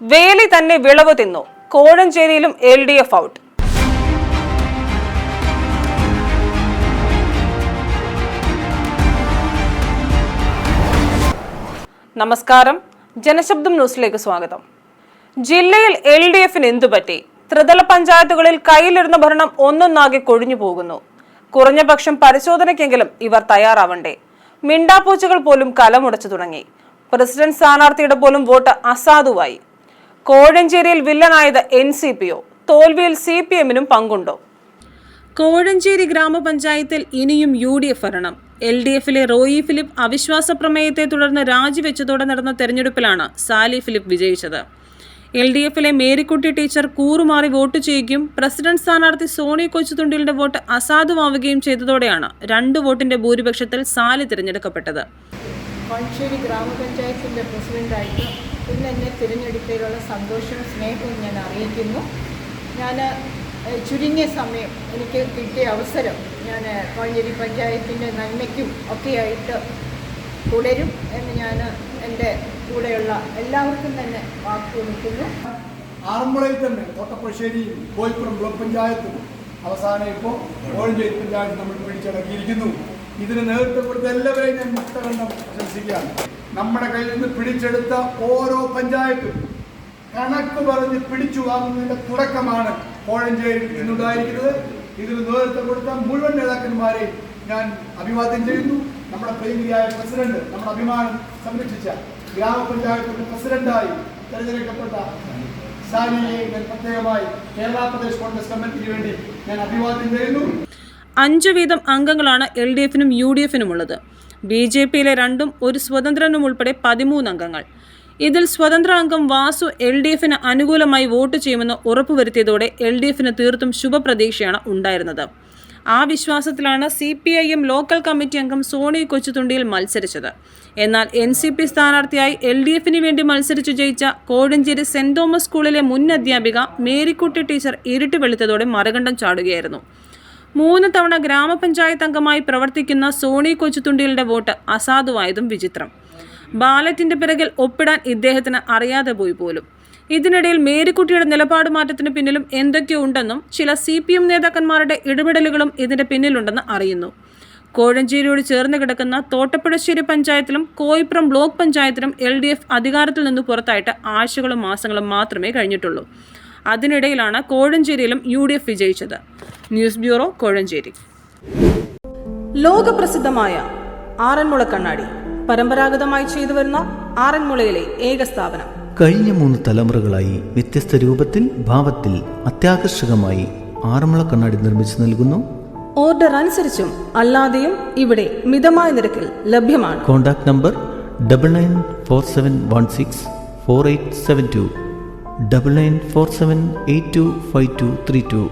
വേലി തന്നെ വിളവ് തിന്നു. കോഴഞ്ചേരിയിലും എൽ ഡി എഫ് ഔട്ട് നമസ്കാരം. ജനശബ്ദം ന്യൂസിലേക്ക് സ്വാഗതം. ജില്ലയിൽ എൽ ഡി എഫിന് എന്തുപറ്റി ത്രിതല പഞ്ചായത്തുകളിൽ കയ്യിലിരുന്ന ഭരണം ഒന്നൊന്നാകെ കൊഴിഞ്ഞു പോകുന്നു. കുറഞ്ഞ പക്ഷം പരിശോധനയ്ക്കെങ്കിലും ഇവർ തയ്യാറാവണ്ടേ? മിണ്ടാപ്പൂച്ചകൾ പോലും കലമുടച്ചു തുടങ്ങി. പ്രസിഡന്റ് സ്ഥാനാർത്ഥിയുടെ പോലും വോട്ട് അസാധുവായി. കോഴഞ്ചേരിയിൽ വില്ലനായത് എൻ സി പിയോ? തോൽവിയിൽ സി പി എമ്മിനും പങ്കുണ്ടോ? കോഴഞ്ചേരി ഗ്രാമപഞ്ചായത്തിൽ ഇനിയും യു ഡി എഫ് ഭരണം. എൽ ഡി എഫിലെ റോയി ഫിലിപ്പ് അവിശ്വാസ പ്രമേയത്തെ തുടർന്ന് രാജിവെച്ചതോടെ നടന്ന തെരഞ്ഞെടുപ്പിലാണ് സാലി ഫിലിപ്പ് വിജയിച്ചത്. എൽ ഡി എഫിലെ മേരിക്കുട്ടി ടീച്ചർ കൂറുമാറി വോട്ട് ചെയ്യുകയും പ്രസിഡന്റ് സ്ഥാനാർത്ഥി സോണി കൊച്ചുതുണ്ടിലിന്റെ വോട്ട് അസാധുവാവുകയും ചെയ്തതോടെയാണ് രണ്ട് വോട്ടിന്റെ ഭൂരിപക്ഷത്തിൽ സാലി തിരഞ്ഞെടുക്കപ്പെട്ടത്. കോൺശ്ശേരി ഗ്രാമപഞ്ചായത്തിന്റെ പ്രസിഡന്റായിട്ട് ഇന്ന് എന്നെ തിരഞ്ഞെടുത്തതിലുള്ള സന്തോഷവും സ്നേഹവും ഞാൻ അറിയിക്കുന്നു. ഞാൻ ചുരുങ്ങിയ സമയം എനിക്ക് കിട്ടിയ അവസരം ഞാൻ കോഴഞ്ചേരി പഞ്ചായത്തിന്റെ നന്മയ്ക്കും ഒക്കെയായിട്ട് തുടരും എന്ന് ഞാൻ എന്റെ കൂടെയുള്ള എല്ലാവർക്കും തന്നെ വാക്ക് കൊടുക്കുന്നു ആറന്മുളയിൽ തന്നെ തോട്ടപ്പുഴശ്ശേരിയും കോഴിപ്പുറം ബ്ലോക്ക് പഞ്ചായത്തും അവസാനം ഇപ്പോൾ കോഴഞ്ചേരി പഞ്ചായത്ത് നമ്മൾ പിടിച്ചടക്കിയിരിക്കുന്നു. ഇതിന് നേതൃത്വം കൊടുത്ത എല്ലാവരെയും ഞാൻ മുക്തകണ്ഠം പ്രശംസിക്കുകയാണ്. നമ്മുടെ കയ്യിൽ നിന്ന് പിടിച്ചെടുത്ത ഓരോ പഞ്ചായത്തും കണക്ക് പറഞ്ഞ് പിടിച്ചു വാങ്ങുന്നതിന്റെ തുടക്കമാണ് കോഴഞ്ചേരി ഇന്നുണ്ടായിരിക്കുന്നത് ഇതിന് നേതൃത്വം കൊടുത്ത മുഴുവൻ നേതാക്കന്മാരെയും ഞാൻ അഭിവാദ്യം ചെയ്യുന്നു. നമ്മുടെ പ്രിയങ്കരിയായ പ്രസിഡന്റ് നമ്മുടെ അഭിമാനം സംരക്ഷിച്ച ഗ്രാമപഞ്ചായത്തിന്റെ പ്രസിഡന്റായി തെരഞ്ഞെടുക്കപ്പെട്ട സാനിയെ ഞാൻ പ്രത്യേകമായി കേരള പ്രദേശ് കോൺഗ്രസ് കമ്മിറ്റിക്ക് വേണ്ടി ഞാൻ അഭിവാദ്യം ചെയ്യുന്നു. അഞ്ചു വീതം അംഗങ്ങളാണ് എൽ ഡി എഫിനും യു ഡി എഫിനും ഉള്ളത് ബി ജെ പിയിലെ രണ്ടും ഒരു സ്വതന്ത്രനും ഉൾപ്പെടെ പതിമൂന്ന് അംഗങ്ങൾ. ഇതിൽ സ്വതന്ത്ര അംഗം വാസു എൽ ഡി എഫിന് അനുകൂലമായി വോട്ട് ചെയ്യുമെന്ന് ഉറപ്പുവരുത്തിയതോടെ എൽ ഡി എഫിന് തീർത്തും ശുഭപ്രതീക്ഷയാണ് ഉണ്ടായിരുന്നത്. ആ വിശ്വാസത്തിലാണ് C P I M local committee അംഗം സോണി കൊച്ചുതുണ്ടിയിൽ മത്സരിച്ചത്. എന്നാൽ എൻ സി പി സ്ഥാനാർത്ഥിയായി എൽ ഡി എഫിന് വേണ്ടി മത്സരിച്ചു ജയിച്ച കോഴഞ്ചേരി സെന്റ് തോമസ് സ്കൂളിലെ മുൻ അധ്യാപിക മേരിക്കുട്ടി ടീച്ചർ ഇരുട്ട് വെളുത്തതോടെ മറുകണ്ഠം ചാടുകയായിരുന്നു. മൂന്ന് തവണ ഗ്രാമപഞ്ചായത്ത് അംഗമായി പ്രവർത്തിക്കുന്ന സോണി കൊച്ചുതുണ്ടികളുടെ വോട്ട് അസാധുവായതും വിചിത്രം. ബാലറ്റിന്റെ പിറകിൽ ഒപ്പിടാൻ ഇദ്ദേഹത്തിന് അറിയാതെ പോയി പോലും. ഇതിനിടയിൽ മേരിക്കുട്ടിയുടെ നിലപാട് മാറ്റത്തിന് പിന്നിലും എന്തൊക്കെയോ ഉണ്ടെന്നും ചില സി പി എം നേതാക്കന്മാരുടെ ഇടപെടലുകളും ഇതിന്റെ പിന്നിലുണ്ടെന്ന് അറിയുന്നു. കോഴഞ്ചേരിയോട് ചേർന്ന് കിടക്കുന്ന തോട്ടപ്പുഴശ്ശേരി പഞ്ചായത്തിലും കോയിപ്പുറം ബ്ലോക്ക് പഞ്ചായത്തിലും എൽ ഡി എഫ് അധികാരത്തിൽ നിന്ന് പുറത്തായിട്ട് ആഴ്ചകളും മാസങ്ങളും മാത്രമേ കഴിഞ്ഞിട്ടുള്ളൂ. അതിനിടയിലാണ് കോഴഞ്ചേരിയിലും യു ഡി എഫ് വിജയിച്ചത്. News bureau Kozhencherry. ലോകപ്രസിദ്ധമായ ആറന്മുള കണ്ണാടി. പരമ്പരാഗതമായി ചെയ്തു വരുന്ന ആറന്മുളയിലെ ഏക സ്ഥാപനം. കഴിഞ്ഞ മൂന്ന് തലമുറകളായി വ്യത്യസ്ത രൂപത്തിൽ ഭാവത്തിൽ അത്യാകർഷകമായി ആറന്മുള കണ്ണാടി നിർമ്മിച്ചു നൽകുന്നു. ഓർഡർ അനുസരിച്ചും അല്ലാതെയും ഇവിടെ മിതമായ നിരക്കിൽ ലഭ്യമാണ്. Contact number double nine four seven one six four eight seven two. Double nine four seven eight two five two three two